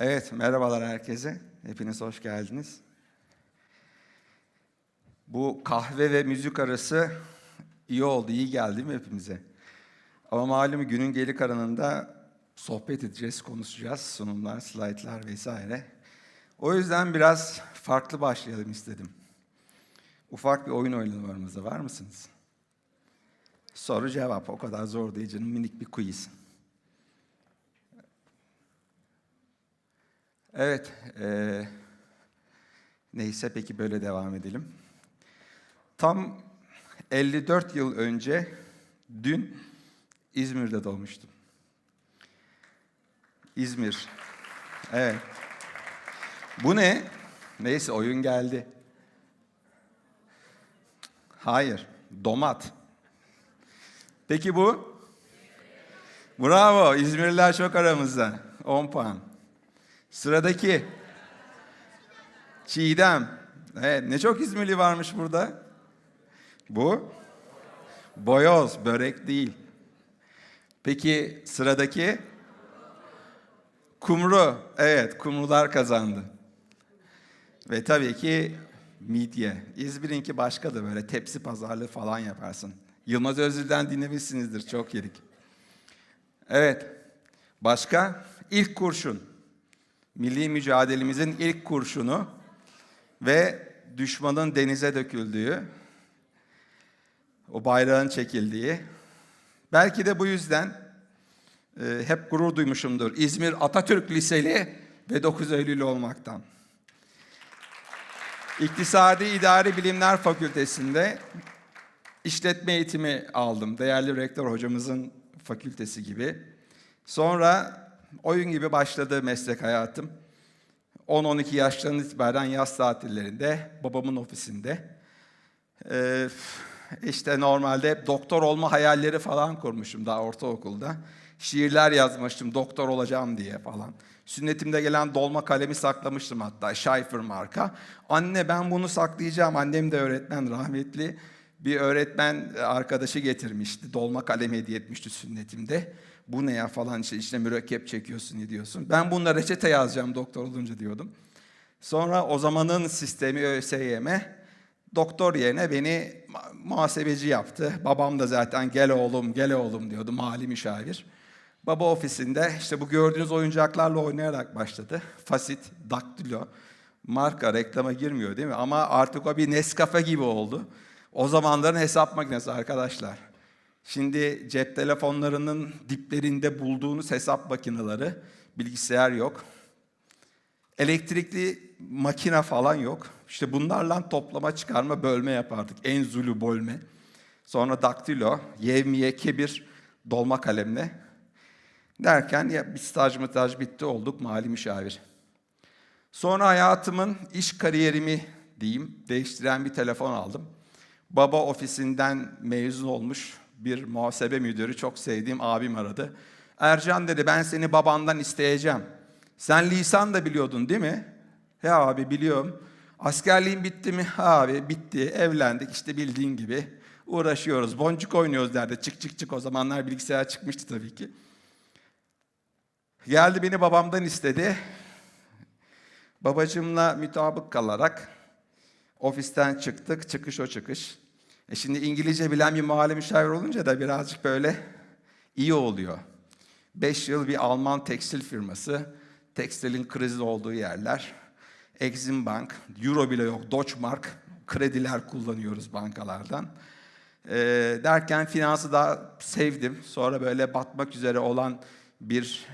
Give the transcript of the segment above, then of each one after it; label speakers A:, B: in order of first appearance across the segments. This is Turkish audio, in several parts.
A: Evet, merhabalar herkese. Hepiniz hoş geldiniz. Bu kahve ve müzik arası iyi oldu, iyi geldi mi hepimize? Ama malum günün geri kalanında sohbet edeceğiz, konuşacağız, sunumlar, slaytlar vesaire. O yüzden biraz farklı başlayalım istedim. Ufak bir oyun oynayalım aramızda, var mısınız? Soru cevap, o kadar zor değil canım, minik bir quiz. Evet, eee, neyse peki böyle devam edelim. Tam 54 yıl önce dün İzmir'de doğmuştum. İzmir. Evet. Bu ne? Neyse oyun geldi. Hayır, domat. Peki bu? Bravo, İzmirliler çok aramızda. 10 puan. Sıradaki. Çiğdem. Evet, ne çok İzmirli varmış burada. Bu? Boyoz, börek değil. Peki sıradaki? Kumru. Evet, kumrular kazandı. Ve tabii ki midye. İzmir'inki başkadır böyle tepsi pazarlığı falan yaparsın. Yılmaz Özil'den dinlemişsinizdir, çok yedik. Evet, başka? İlk kurşun. Milli mücadelemizin ilk kurşunu ve düşmanın denize döküldüğü, o bayrağın çekildiği. Belki de bu yüzden e, hep gurur duymuşumdur. İzmir Atatürk Liseli ve 9 Eylül olmaktan. İktisadi İdari Bilimler Fakültesi'nde işletme eğitimi aldım. Değerli rektör hocamızın fakültesi gibi. Sonra oyun gibi başladı meslek hayatım. 10-12 yaşlarından itibaren yaz tatillerinde babamın ofisinde. Ee, işte normalde hep doktor olma hayalleri falan kurmuşum daha ortaokulda. Şiirler yazmıştım doktor olacağım diye falan. Sünnetimde gelen dolma kalemi saklamıştım hatta Scheifer marka. Anne ben bunu saklayacağım. Annem de öğretmen rahmetli. Bir öğretmen arkadaşı getirmişti. Dolma kalem hediye etmişti sünnetimde. Bu ne ya falan işte içine mürekkep çekiyorsun diyorsun. Ben bununla reçete yazacağım doktor olunca diyordum. Sonra o zamanın sistemi ÖSYM doktor yerine beni muhasebeci yaptı. Babam da zaten gel oğlum gel oğlum diyordu mali müşavir. Baba ofisinde işte bu gördüğünüz oyuncaklarla oynayarak başladı. Fasit, daktilo, marka reklama girmiyor değil mi? Ama artık o bir Nescafe gibi oldu. O zamanların hesap makinesi arkadaşlar. Şimdi cep telefonlarının diplerinde bulduğunuz hesap makineleri, bilgisayar yok. Elektrikli makine falan yok. İşte bunlarla toplama, çıkarma, bölme yapardık. En zulu bölme. Sonra daktilo, yevmiye, kebir, dolma kalemle. Derken ya bir staj mıtaj bitti olduk mali müşavir. Sonra hayatımın iş kariyerimi diyeyim değiştiren bir telefon aldım. Baba ofisinden mezun olmuş bir muhasebe müdürü çok sevdiğim abim aradı. Ercan dedi ben seni babandan isteyeceğim. Sen lisan da biliyordun değil mi? He abi biliyorum. Askerliğin bitti mi? Ha abi bitti. Evlendik işte bildiğin gibi. Uğraşıyoruz. Boncuk oynuyoruz derdi. Çık çık çık. O zamanlar bilgisayar çıkmıştı tabii ki. Geldi beni babamdan istedi. Babacımla mütabık kalarak ofisten çıktık. Çıkış o çıkış. E şimdi İngilizce bilen bir mahalle müşavir olunca da birazcık böyle iyi oluyor. Beş yıl bir Alman tekstil firması, tekstilin krizi olduğu yerler. Exim Bank, Euro bile yok, Deutsche Mark, krediler kullanıyoruz bankalardan. E, derken finansı da sevdim. Sonra böyle batmak üzere olan bir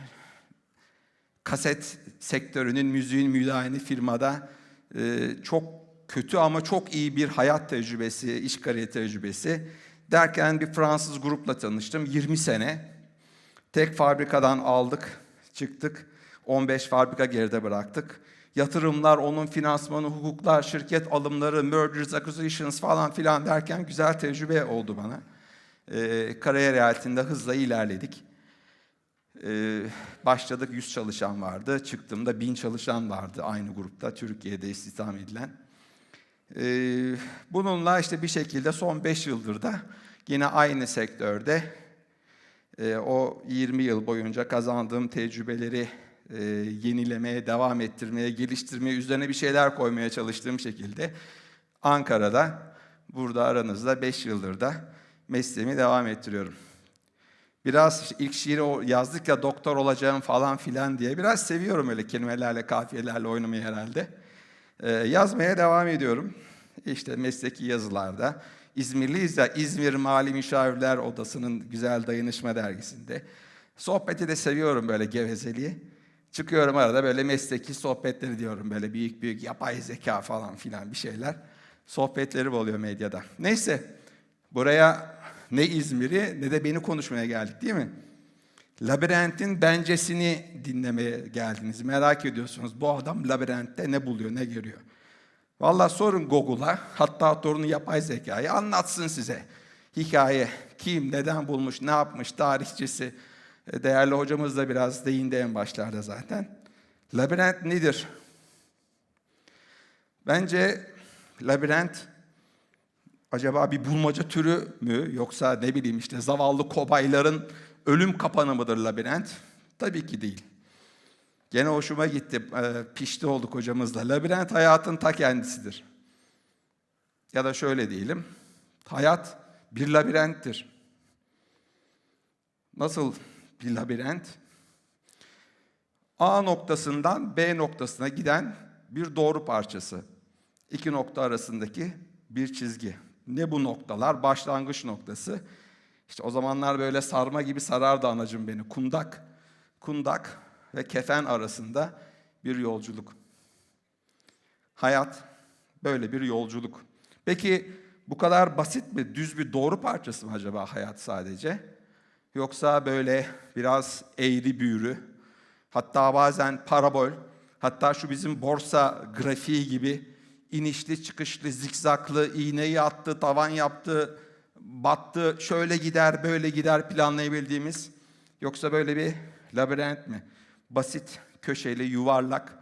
A: kaset sektörünün, müziğin müdahini firmada e, çok kötü ama çok iyi bir hayat tecrübesi, iş kariyeri tecrübesi. Derken bir Fransız grupla tanıştım. 20 sene. Tek fabrikadan aldık, çıktık. 15 fabrika geride bıraktık. Yatırımlar, onun finansmanı, hukuklar, şirket alımları, mergers, acquisitions falan filan derken güzel tecrübe oldu bana. Ee, kariyer hayatında hızla ilerledik. Ee, başladık 100 çalışan vardı. Çıktığımda 1000 çalışan vardı aynı grupta Türkiye'de istihdam edilen. Ee, bununla işte bir şekilde son 5 yıldır da yine aynı sektörde e, o 20 yıl boyunca kazandığım tecrübeleri e, yenilemeye, devam ettirmeye, geliştirmeye, üzerine bir şeyler koymaya çalıştığım şekilde Ankara'da, burada aranızda 5 yıldır da mesleğimi devam ettiriyorum. Biraz ilk şiiri yazdık ya doktor olacağım falan filan diye. Biraz seviyorum öyle kelimelerle, kafiyelerle oynamayı herhalde. Ee, yazmaya devam ediyorum. İşte mesleki yazılarda. İzmirliyiz ya İzmir Mali Müşavirler Odası'nın Güzel Dayanışma dergisinde. Sohbeti de seviyorum böyle gevezeliği. Çıkıyorum arada böyle mesleki sohbetleri diyorum böyle büyük büyük yapay zeka falan filan bir şeyler. Sohbetleri oluyor medyada. Neyse buraya ne İzmir'i ne de beni konuşmaya geldik değil mi? Labirentin bencesini dinlemeye geldiniz. Merak ediyorsunuz bu adam labirentte ne buluyor, ne görüyor. Vallahi sorun Google'a, hatta torunu yapay zekayı anlatsın size. Hikaye, kim, neden bulmuş, ne yapmış, tarihçisi. E, Değerli hocamız da biraz değindi en başlarda zaten. Labirent nedir? Bence labirent acaba bir bulmaca türü mü yoksa ne bileyim işte zavallı kobayların ölüm kapanı mıdır labirent? Tabii ki değil. Gene hoşuma gitti, e, pişti olduk hocamızla. Labirent hayatın ta kendisidir. Ya da şöyle diyelim, hayat bir labirenttir. Nasıl bir labirent? A noktasından B noktasına giden bir doğru parçası. İki nokta arasındaki bir çizgi. Ne bu noktalar? Başlangıç noktası. İşte o zamanlar böyle sarma gibi sarardı anacım beni. Kundak, kundak ve kefen arasında bir yolculuk. Hayat böyle bir yolculuk. Peki bu kadar basit mi? Düz bir doğru parçası mı acaba hayat sadece? Yoksa böyle biraz eğri büğrü, hatta bazen parabol, hatta şu bizim borsa grafiği gibi inişli çıkışlı, zikzaklı, iğneyi attı, tavan yaptı, battı, şöyle gider, böyle gider planlayabildiğimiz yoksa böyle bir labirent mi? Basit, köşeli, yuvarlak,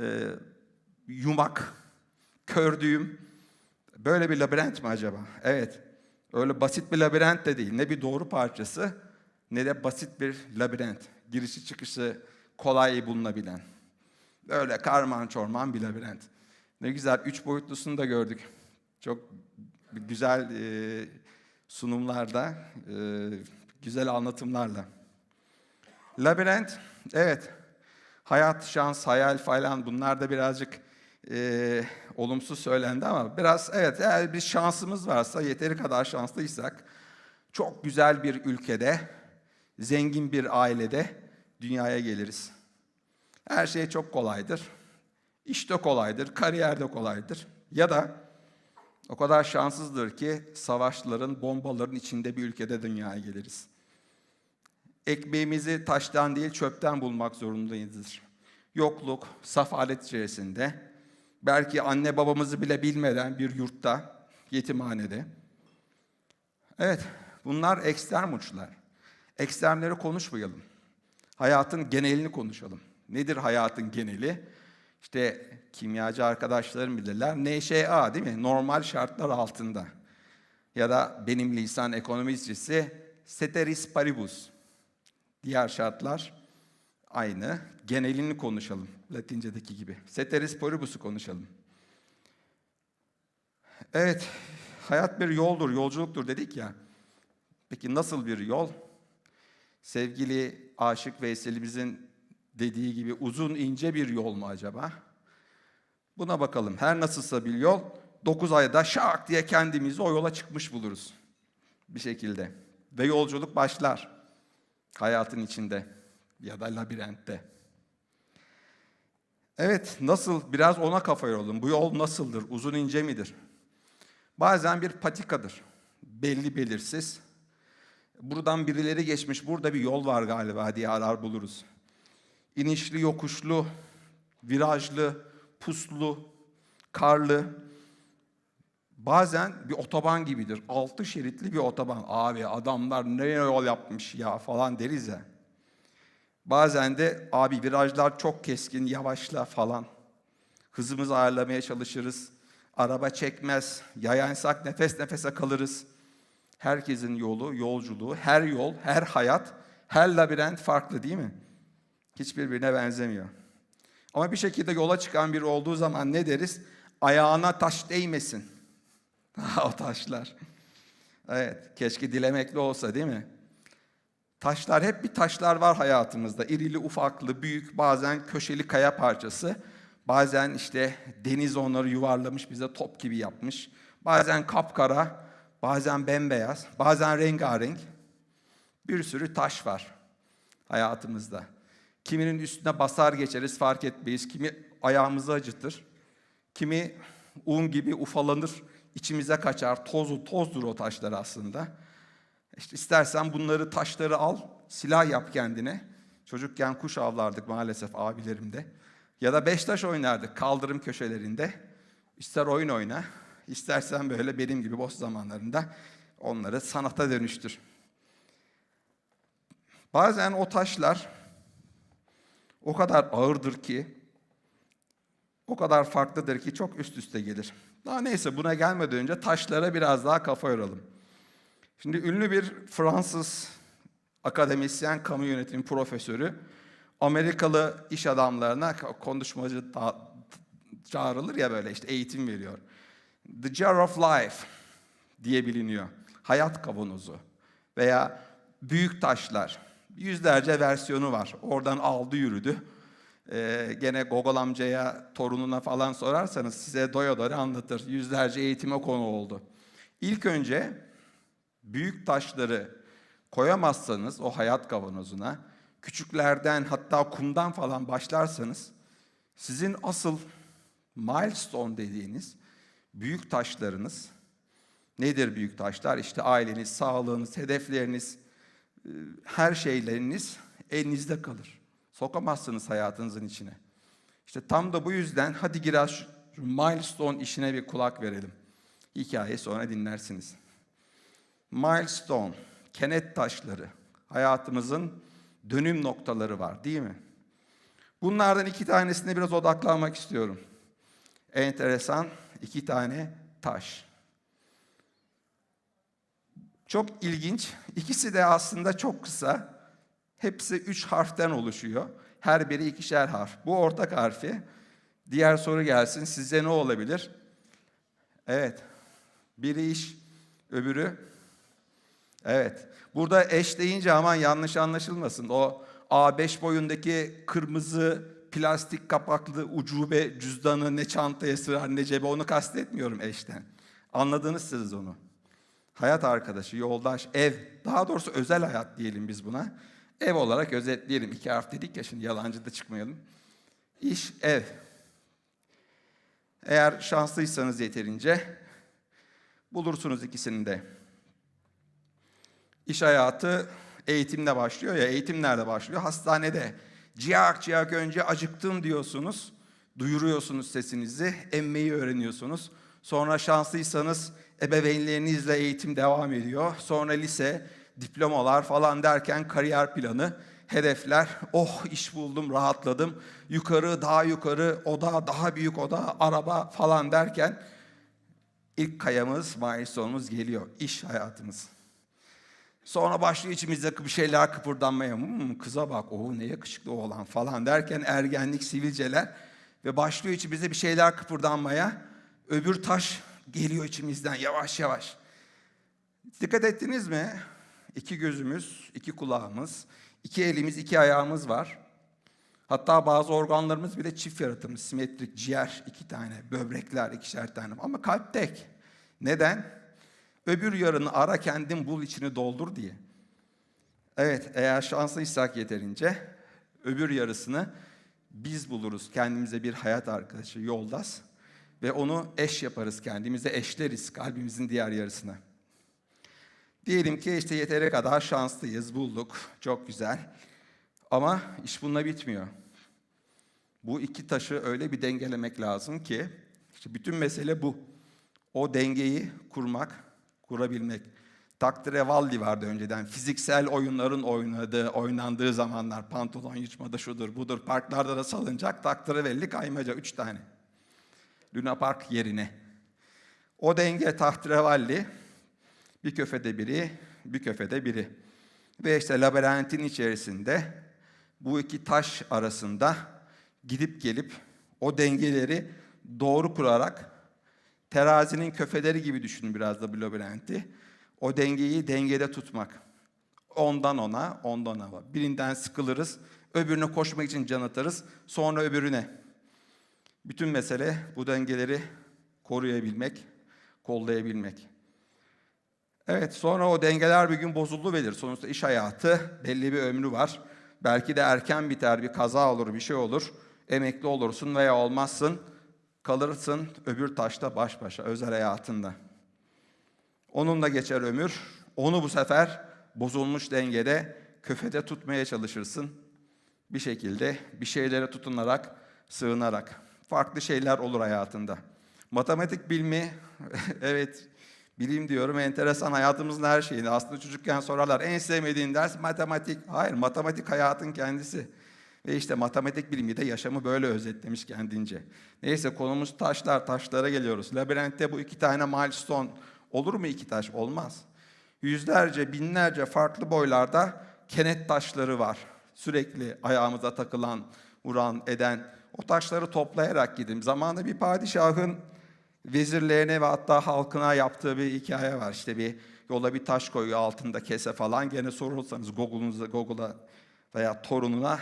A: e, yumak, kör düğüm. Böyle bir labirent mi acaba? Evet. Öyle basit bir labirent de değil. Ne bir doğru parçası ne de basit bir labirent. Girişi çıkışı kolay bulunabilen. Böyle karman çorman bir labirent. Ne güzel üç boyutlusunu da gördük. Çok güzel e, sunumlarda, e, güzel anlatımlarla. Labirent, evet. Hayat, şans, hayal falan bunlar da birazcık e, olumsuz söylendi ama biraz evet eğer bir şansımız varsa, yeteri kadar şanslıysak çok güzel bir ülkede, zengin bir ailede dünyaya geliriz. Her şey çok kolaydır. İşte kolaydır, kariyerde kolaydır. Ya da o kadar şanssızdır ki savaşların, bombaların içinde bir ülkede dünyaya geliriz. Ekmeğimizi taştan değil çöpten bulmak zorundayızdır. Yokluk, safalet içerisinde, belki anne babamızı bile bilmeden bir yurtta, yetimhanede. Evet, bunlar ekstrem uçlar. Ekstremleri konuşmayalım. Hayatın genelini konuşalım. Nedir hayatın geneli? İşte kimyacı arkadaşlarım bilirler. NŞA değil mi? Normal şartlar altında. Ya da benim lisan ekonomistçisi ceteris paribus. Diğer şartlar aynı. Genelini konuşalım. Latincedeki gibi. Ceteris paribus'u konuşalım. Evet, hayat bir yoldur, yolculuktur dedik ya. Peki nasıl bir yol? Sevgili Aşık Veysel'imizin dediği gibi uzun ince bir yol mu acaba? Buna bakalım. Her nasılsa bir yol, 9 ayda şak diye kendimizi o yola çıkmış buluruz. Bir şekilde. Ve yolculuk başlar. Hayatın içinde ya da labirentte. Evet, nasıl? Biraz ona kafa yoralım. Bu yol nasıldır? Uzun ince midir? Bazen bir patikadır. Belli belirsiz. Buradan birileri geçmiş, burada bir yol var galiba diye arar buluruz. İnişli, yokuşlu, virajlı, puslu, karlı. Bazen bir otoban gibidir. Altı şeritli bir otoban. Abi adamlar ne yol yapmış ya falan deriz ya. Bazen de abi virajlar çok keskin, yavaşla falan. Hızımızı ayarlamaya çalışırız. Araba çekmez. Yayansak nefes nefese kalırız. Herkesin yolu, yolculuğu, her yol, her hayat, her labirent farklı değil mi? Hiçbirbirine benzemiyor. Ama bir şekilde yola çıkan biri olduğu zaman ne deriz? Ayağına taş değmesin. o taşlar. Evet, keşke dilemekle olsa değil mi? Taşlar, hep bir taşlar var hayatımızda. İrili, ufaklı, büyük, bazen köşeli kaya parçası. Bazen işte deniz onları yuvarlamış, bize top gibi yapmış. Bazen kapkara, bazen bembeyaz, bazen rengarenk. Bir sürü taş var hayatımızda. Kiminin üstüne basar geçeriz fark etmeyiz. Kimi ayağımızı acıtır. Kimi un gibi ufalanır, içimize kaçar. Tozu, tozdur o taşlar aslında. İşte istersen bunları taşları al, silah yap kendine. Çocukken kuş avlardık maalesef abilerimde. Ya da beş taş oynardık kaldırım köşelerinde. İster oyun oyna, istersen böyle benim gibi boş zamanlarında onları sanata dönüştür. Bazen o taşlar o kadar ağırdır ki, o kadar farklıdır ki çok üst üste gelir. Daha neyse buna gelmeden önce taşlara biraz daha kafa yoralım. Şimdi ünlü bir Fransız akademisyen, kamu yönetimi profesörü Amerikalı iş adamlarına konuşmacı da, çağrılır ya böyle işte eğitim veriyor. The Jar of Life diye biliniyor. Hayat kavanozu veya büyük taşlar. Yüzlerce versiyonu var. Oradan aldı yürüdü. Ee, gene Gogol amcaya, torununa falan sorarsanız size doya doya anlatır. Yüzlerce eğitime konu oldu. İlk önce büyük taşları koyamazsanız o hayat kavanozuna, küçüklerden hatta kumdan falan başlarsanız sizin asıl milestone dediğiniz büyük taşlarınız nedir büyük taşlar? İşte aileniz, sağlığınız, hedefleriniz, her şeyleriniz elinizde kalır. Sokamazsınız hayatınızın içine. İşte tam da bu yüzden hadi biraz şu milestone işine bir kulak verelim. Hikayeyi sonra dinlersiniz. Milestone, kenet taşları, hayatımızın dönüm noktaları var değil mi? Bunlardan iki tanesine biraz odaklanmak istiyorum. Enteresan iki tane taş. Çok ilginç. İkisi de aslında çok kısa. Hepsi üç harften oluşuyor. Her biri ikişer harf. Bu ortak harfi. Diğer soru gelsin. Sizce ne olabilir? Evet. Biri iş, öbürü. Evet. Burada eş deyince aman yanlış anlaşılmasın. O A5 boyundaki kırmızı plastik kapaklı ucube cüzdanı ne çantaya sığar ne cebe onu kastetmiyorum eşten. Anladınız siz onu. Hayat arkadaşı, yoldaş, ev, daha doğrusu özel hayat diyelim biz buna. Ev olarak özetleyelim. İki harf dedik ya şimdi yalancı da çıkmayalım. İş, ev. Eğer şanslıysanız yeterince bulursunuz ikisini de. İş hayatı eğitimle başlıyor ya, eğitim nerede başlıyor? Hastanede. Ciyak ciyak önce acıktım diyorsunuz, duyuruyorsunuz sesinizi, emmeyi öğreniyorsunuz. Sonra şanslıysanız ebeveynlerinizle eğitim devam ediyor. Sonra lise, diplomalar falan derken kariyer planı, hedefler. Oh iş buldum, rahatladım. Yukarı, daha yukarı, oda, daha büyük oda, araba falan derken ilk kayamız, milestone'umuz geliyor. İş hayatımız. Sonra başlıyor içimizde bir şeyler kıpırdanmaya. Hmm, kıza bak, o ne yakışıklı oğlan falan derken ergenlik, sivilceler ve başlıyor içimizde bir şeyler kıpırdanmaya. Öbür taş geliyor içimizden yavaş yavaş. Dikkat ettiniz mi? İki gözümüz, iki kulağımız, iki elimiz, iki ayağımız var. Hatta bazı organlarımız bile çift yaratımı, simetrik, ciğer iki tane, böbrekler ikişer tane ama kalp tek. Neden? Öbür yarını ara kendin bul içini doldur diye. Evet eğer şanslıysak yeterince öbür yarısını biz buluruz. Kendimize bir hayat arkadaşı, yoldaş ve onu eş yaparız kendimize eşleriz kalbimizin diğer yarısına. Diyelim ki işte yeteri kadar şanslıyız, bulduk, çok güzel. Ama iş bununla bitmiyor. Bu iki taşı öyle bir dengelemek lazım ki, işte bütün mesele bu. O dengeyi kurmak, kurabilmek. Taktrevalli vardı önceden. Fiziksel oyunların oynadığı, oynandığı zamanlar. Pantolon yırtmada şudur budur. Parklarda da salıncak. Taktrevalli kaymaca. Üç tane. Luna Park yerine. O denge tahtrevalli. Bir köfede biri, bir köfede biri. Ve işte labirentin içerisinde bu iki taş arasında gidip gelip o dengeleri doğru kurarak terazinin köfeleri gibi düşünün biraz da bu labirenti. O dengeyi dengede tutmak. Ondan ona, ondan ona. Birinden sıkılırız, öbürüne koşmak için can atarız, sonra öbürüne. Bütün mesele bu dengeleri koruyabilmek, kollayabilmek. Evet, sonra o dengeler bir gün bozuldu verir. Sonuçta iş hayatı belli bir ömrü var. Belki de erken biter, bir kaza olur, bir şey olur. Emekli olursun veya olmazsın. Kalırsın öbür taşta baş başa, özel hayatında. Onunla geçer ömür. Onu bu sefer bozulmuş dengede, köfede tutmaya çalışırsın. Bir şekilde bir şeylere tutunarak, sığınarak. Farklı şeyler olur hayatında. Matematik bilmi, evet bilim diyorum enteresan hayatımızın her şeyini. Aslında çocukken sorarlar en sevmediğin ders matematik. Hayır matematik hayatın kendisi. Ve işte matematik bilimi de yaşamı böyle özetlemiş kendince. Neyse konumuz taşlar, taşlara geliyoruz. Labirentte bu iki tane milestone olur mu iki taş? Olmaz. Yüzlerce, binlerce farklı boylarda kenet taşları var. Sürekli ayağımıza takılan, vuran, eden. O taşları toplayarak gidin. Zamanında bir padişahın vezirlerine ve hatta halkına yaptığı bir hikaye var. İşte bir yola bir taş koyuyor altında kese falan. Gene sorulsanız Google'unuza, Google'a veya torununa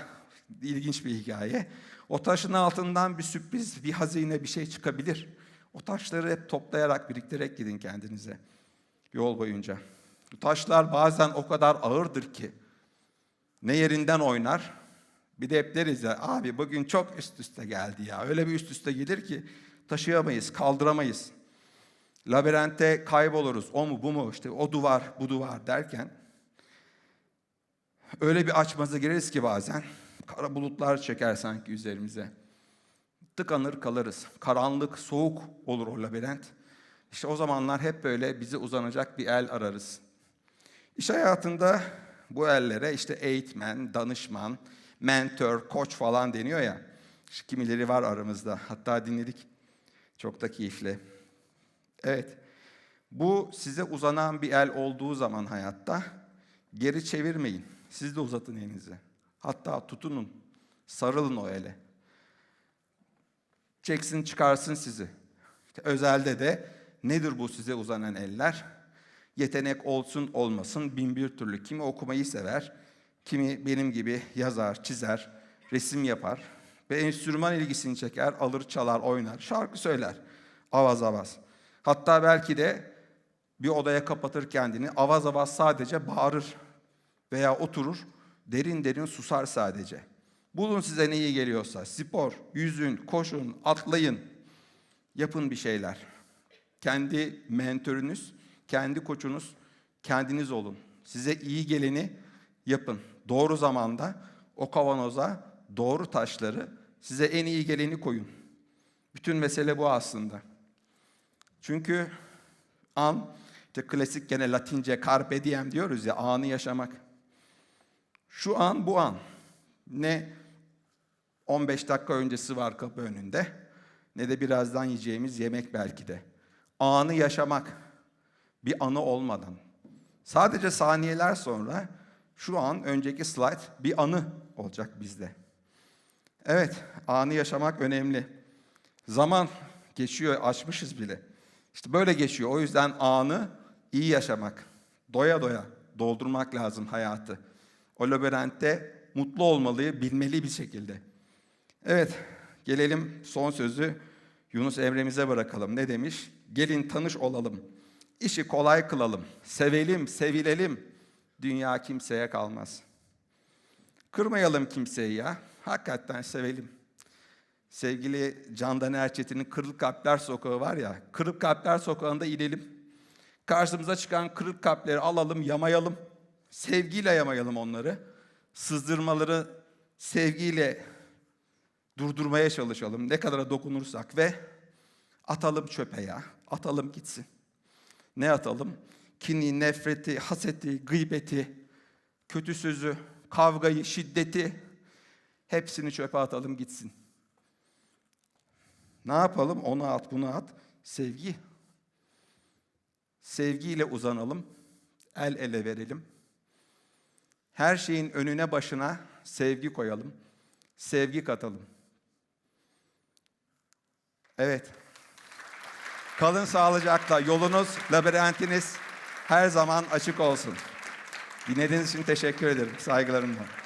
A: ilginç bir hikaye. O taşın altından bir sürpriz, bir hazine, bir şey çıkabilir. O taşları hep toplayarak, biriktirerek gidin kendinize yol boyunca. Bu taşlar bazen o kadar ağırdır ki ne yerinden oynar. Bir de hep deriz ya abi bugün çok üst üste geldi ya. Öyle bir üst üste gelir ki taşıyamayız, kaldıramayız. Labirente kayboluruz. O mu bu mu işte o duvar bu duvar derken öyle bir açmaza gireriz ki bazen kara bulutlar çeker sanki üzerimize. Tıkanır kalırız. Karanlık, soğuk olur o labirent. İşte o zamanlar hep böyle bize uzanacak bir el ararız. İş hayatında bu ellere işte eğitmen, danışman, mentor, koç falan deniyor ya. Kimileri var aramızda. Hatta dinledik. Çok da keyifli. Evet. Bu size uzanan bir el olduğu zaman hayatta geri çevirmeyin. Siz de uzatın elinizi. Hatta tutunun. Sarılın o ele. Çeksin çıkarsın sizi. Özelde de nedir bu size uzanan eller? Yetenek olsun olmasın bin bir türlü. Kimi okumayı sever, kimi benim gibi yazar, çizer, resim yapar ve enstrüman ilgisini çeker, alır çalar, oynar, şarkı söyler. Avaz avaz. Hatta belki de bir odaya kapatır kendini, avaz avaz sadece bağırır veya oturur, derin derin susar sadece. Bulun size ne iyi geliyorsa. Spor, yüzün, koşun, atlayın. Yapın bir şeyler. Kendi mentörünüz, kendi koçunuz, kendiniz olun. Size iyi geleni yapın. Doğru zamanda o kavanoza doğru taşları size en iyi geleni koyun. Bütün mesele bu aslında. Çünkü an, işte klasik gene Latince carpe diem diyoruz ya, anı yaşamak. Şu an bu an. Ne 15 dakika öncesi var kapı önünde, ne de birazdan yiyeceğimiz yemek belki de. Anı yaşamak, bir anı olmadan. Sadece saniyeler sonra şu an önceki slide bir anı olacak bizde. Evet, anı yaşamak önemli. Zaman geçiyor, açmışız bile. İşte böyle geçiyor. O yüzden anı iyi yaşamak, doya doya doldurmak lazım hayatı. O labirentte mutlu olmalıyı bilmeli bir şekilde. Evet, gelelim son sözü Yunus Emre'mize bırakalım. Ne demiş? Gelin tanış olalım, işi kolay kılalım, sevelim, sevilelim. Dünya kimseye kalmaz. Kırmayalım kimseyi ya, hakikaten sevelim. Sevgili Candan Erçetin'in Kırık Kalpler Sokağı var ya, Kırık Kalpler Sokağı'nda inelim. Karşımıza çıkan kırık kalpleri alalım, yamayalım. Sevgiyle yamayalım onları. Sızdırmaları sevgiyle durdurmaya çalışalım. Ne kadara dokunursak ve atalım çöpe ya. Atalım gitsin. Ne atalım? Kini, nefreti, haseti, gıybeti, kötü sözü, kavgayı, şiddeti hepsini çöpe atalım gitsin. Ne yapalım? Onu at, bunu at. Sevgi. Sevgiyle uzanalım. El ele verelim. Her şeyin önüne başına sevgi koyalım. Sevgi katalım. Evet. Kalın sağlıcakla. Yolunuz, labirentiniz her zaman açık olsun. Dinlediğiniz için teşekkür ederim. Saygılarımla.